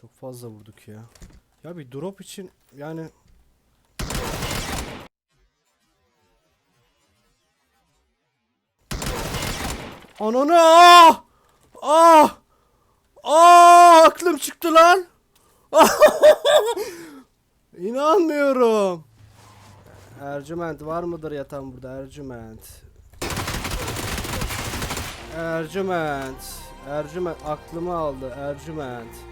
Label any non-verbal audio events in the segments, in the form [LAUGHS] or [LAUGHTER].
Çok fazla vurduk ya. Ya bir drop için yani Ananı ah! Ah! Ah! Aklım çıktı lan. [LAUGHS] İnanmıyorum. Ercüment var mıdır yatan burada Ercüment? Ercüment. Ercüment aklımı aldı Ercüment.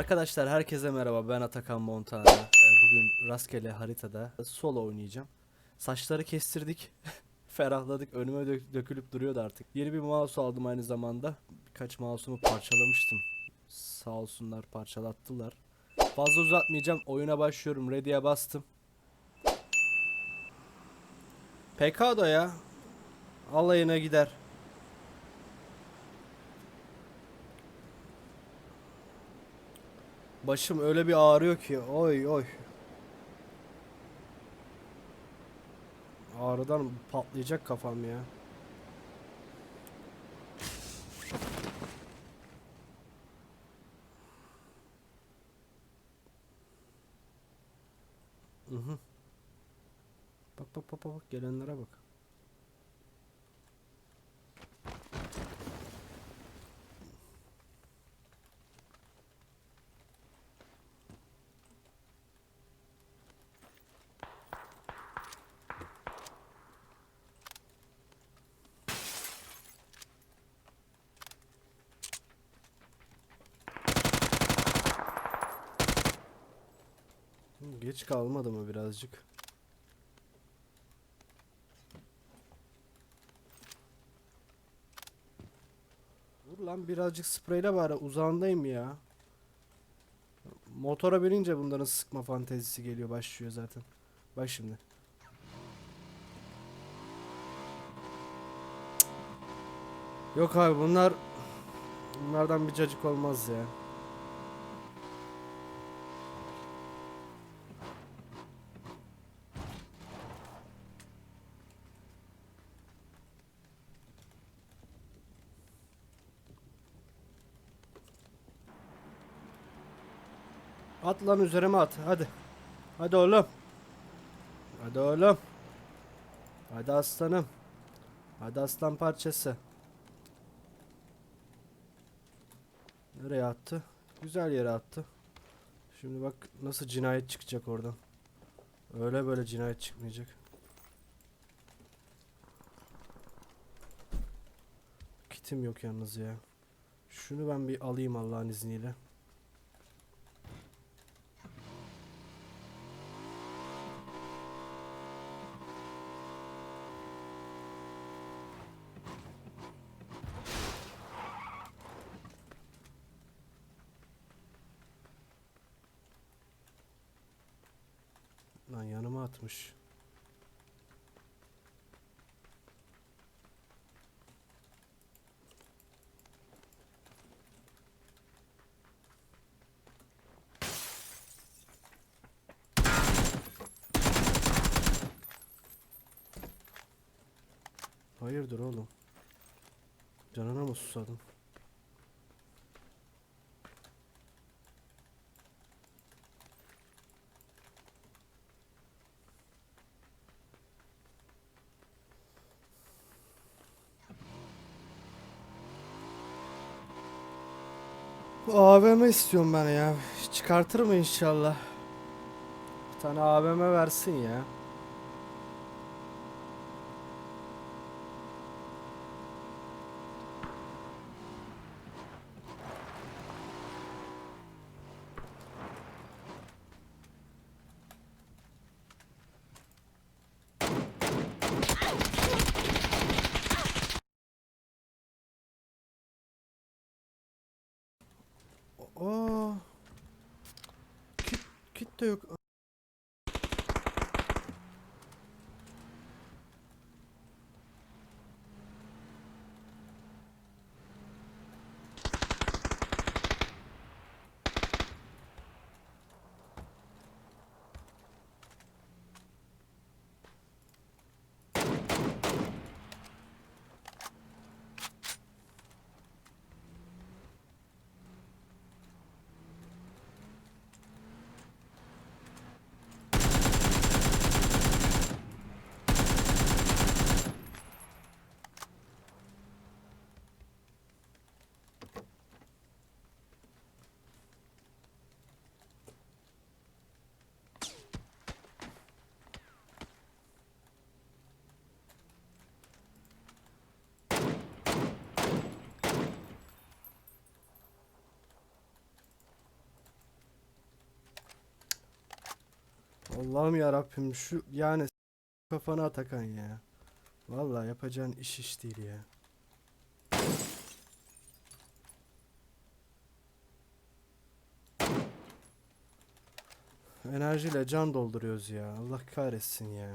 Arkadaşlar herkese merhaba ben Atakan Montana. Ee, Bugün rastgele haritada solo oynayacağım. Saçları kestirdik. [LAUGHS] Ferahladık. Önüme dök- dökülüp duruyordu artık. Yeni bir mouse aldım aynı zamanda. Birkaç mouse'umu parçalamıştım. Sağ olsunlar parçalattılar. Fazla uzatmayacağım. Oyuna başlıyorum. Ready'e bastım. Pekado ya. Alayına gider. Başım öyle bir ağrıyor ki. Oy oy. Ağrıdan patlayacak kafam ya. Hı hı. Bak bak bak bak gelenlere bak. Hı, Geç kalmadı mı birazcık? Dur lan birazcık spreyle bari uzağındayım ya. Motora binince bunların sıkma fantezisi geliyor başlıyor zaten. Bak şimdi. Yok abi bunlar bunlardan bir cacık olmaz ya. At lan üzerime at. Hadi. Hadi oğlum. Hadi oğlum. Hadi aslanım. Hadi aslan parçası. Nereye attı? Güzel yere attı. Şimdi bak nasıl cinayet çıkacak oradan. Öyle böyle cinayet çıkmayacak. Kitim yok yalnız ya. Şunu ben bir alayım Allah'ın izniyle. Lan yanıma atmış. Hayırdır oğlum? Canına mı susadın? Bu AVM istiyorum ben ya. Çıkartır mı inşallah? Bir tane AVM versin ya. natuurlijk Allah'ım ya Rabbim şu yani kafana Atakan ya. Vallahi yapacağın iş iş değil ya. Enerjiyle can dolduruyoruz ya. Allah kahretsin ya.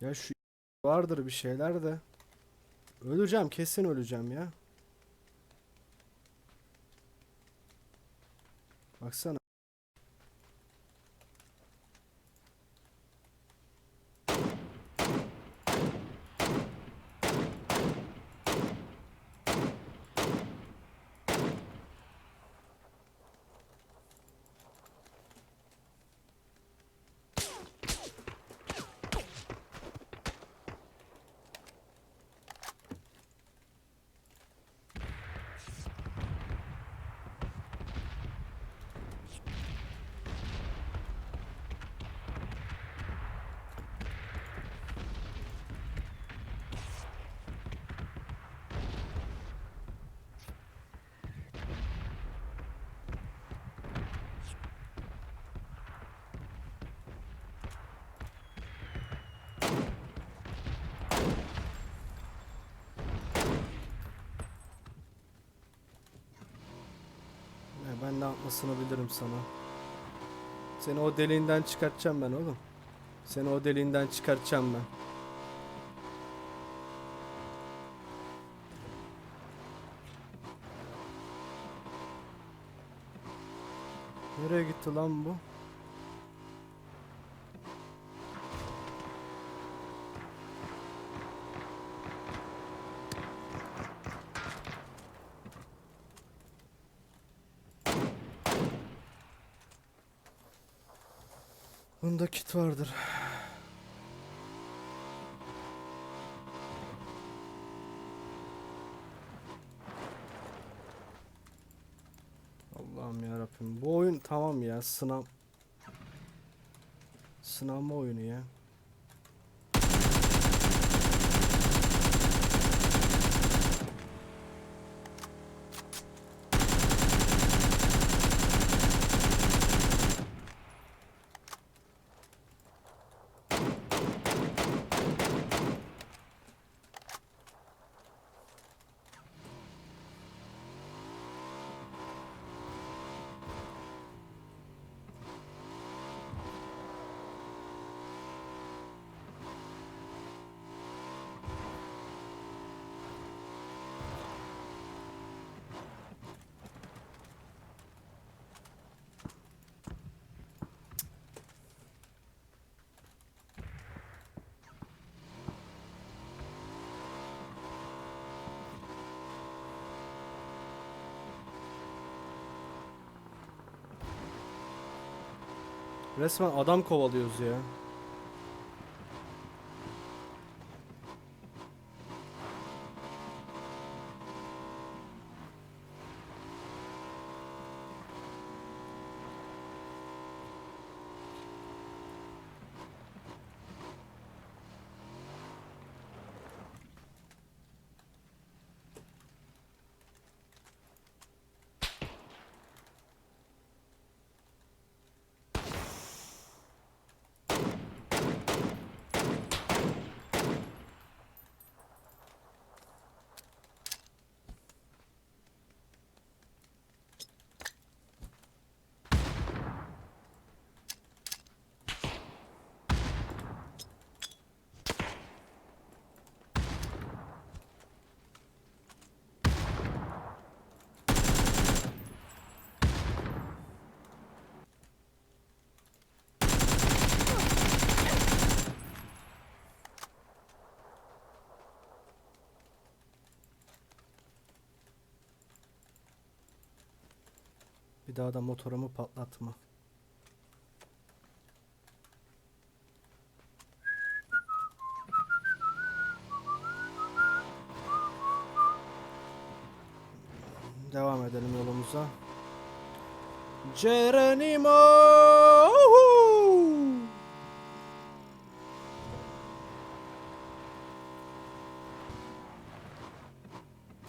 Ya şu vardır bir şeyler de. Öleceğim kesin öleceğim ya. Оксана Ya ben ne yapmasını bilirim sana. Seni o deliğinden çıkartacağım ben oğlum. Seni o deliğinden çıkartacağım ben. Nereye gitti lan bu? Vardır. Allah'ım ya Rabbim. Bu oyun tamam ya sınav. Sınavma oyunu ya. Resmen adam kovalıyoruz ya. Bir daha da motorumu patlatma. Devam edelim yolumuza. Geronimo!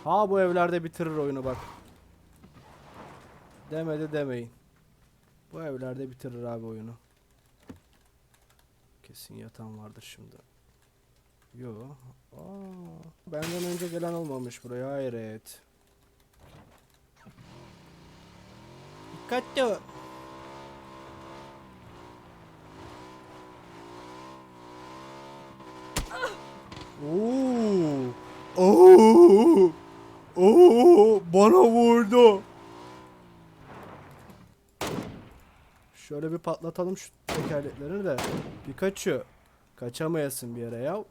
Ha bu evlerde bitirir oyunu bak. Demedi demeyin. Bu evlerde bitirir abi oyunu. Kesin yatan vardır şimdi. Yo. Aa, benden önce gelen olmamış buraya hayret. Dikkatli. Oo. Oo, Şöyle bir patlatalım şu tekerleklerini de. Pikachu. Kaçamayasın bir yere ya.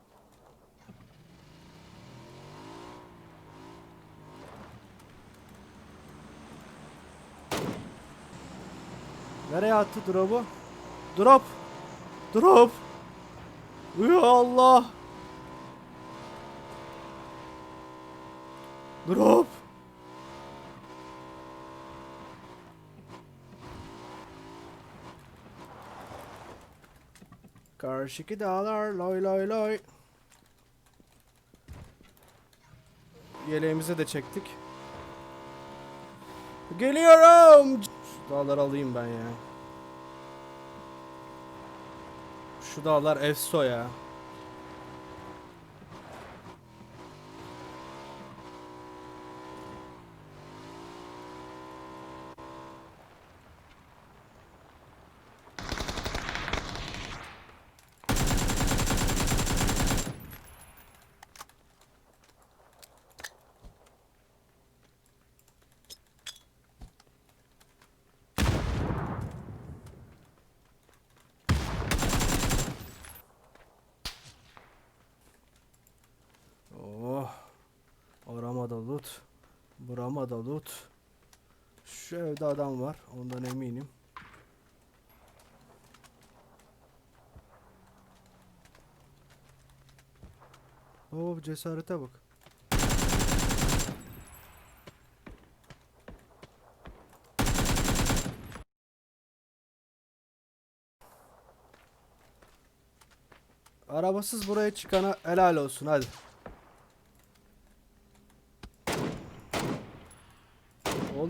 Nereye attı drop'u? Drop. Drop. Ya Allah. Drop. Karşıki dağlar loy loy loy. Yeleğimizi de çektik. Geliyorum. Şu dağları alayım ben ya. Şu dağlar efso ya. Oh. Orama da loot. Burama da. Şu evde adam var. Ondan eminim. Oo cesarete bak. Arabasız buraya çıkana helal olsun hadi.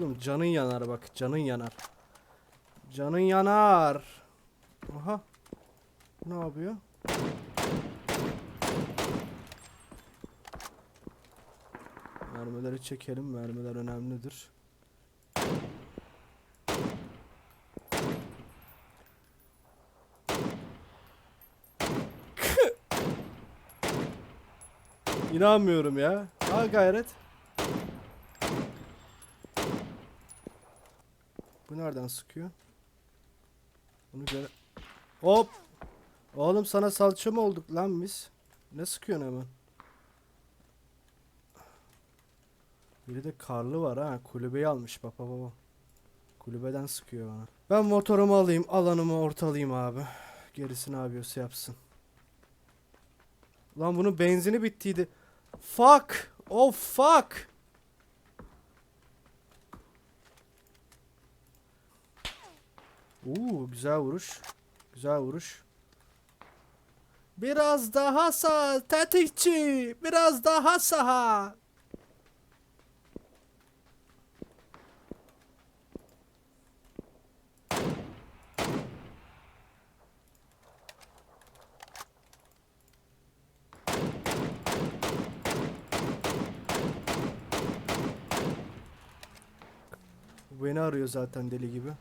Oğlum canın yanar bak canın yanar. Canın yanar. Aha. Ne yapıyor? Mermileri çekelim. Mermiler önemlidir. İnanmıyorum ya. Ha gayret. Bu nereden sıkıyor? Bunu göre... Hop! Oğlum sana salça mı olduk lan biz? Ne sıkıyorsun hemen? Biri de karlı var ha. Kulübeyi almış baba baba. Kulübeden sıkıyor bana. Ben motorumu alayım. Alanımı ortalayayım abi. Gerisini abi yapıyorsa yapsın. Lan bunun benzini bittiydi. Fuck! Oh fuck! Oo güzel vuruş. Güzel vuruş. Biraz daha sağ tetikçi. Biraz daha sağa. Beni arıyor zaten deli gibi.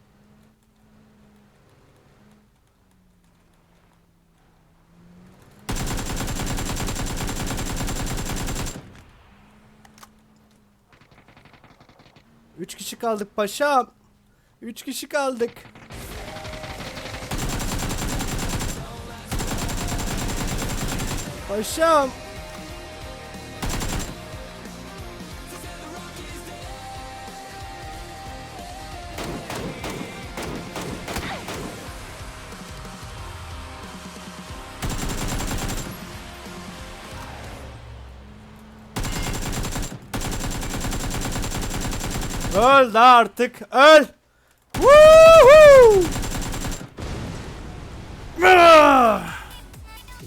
Üç kişi kaldık paşam. Üç kişi kaldık. Paşam. Öl da artık öl.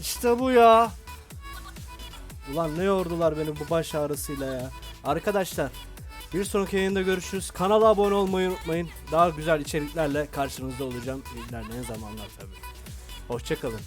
İşte bu ya. Ulan ne yordular beni bu baş ağrısıyla ya. Arkadaşlar bir sonraki yayında görüşürüz. Kanala abone olmayı unutmayın. Daha güzel içeriklerle karşınızda olacağım ilerleyen zamanlar tabii. Hoşçakalın.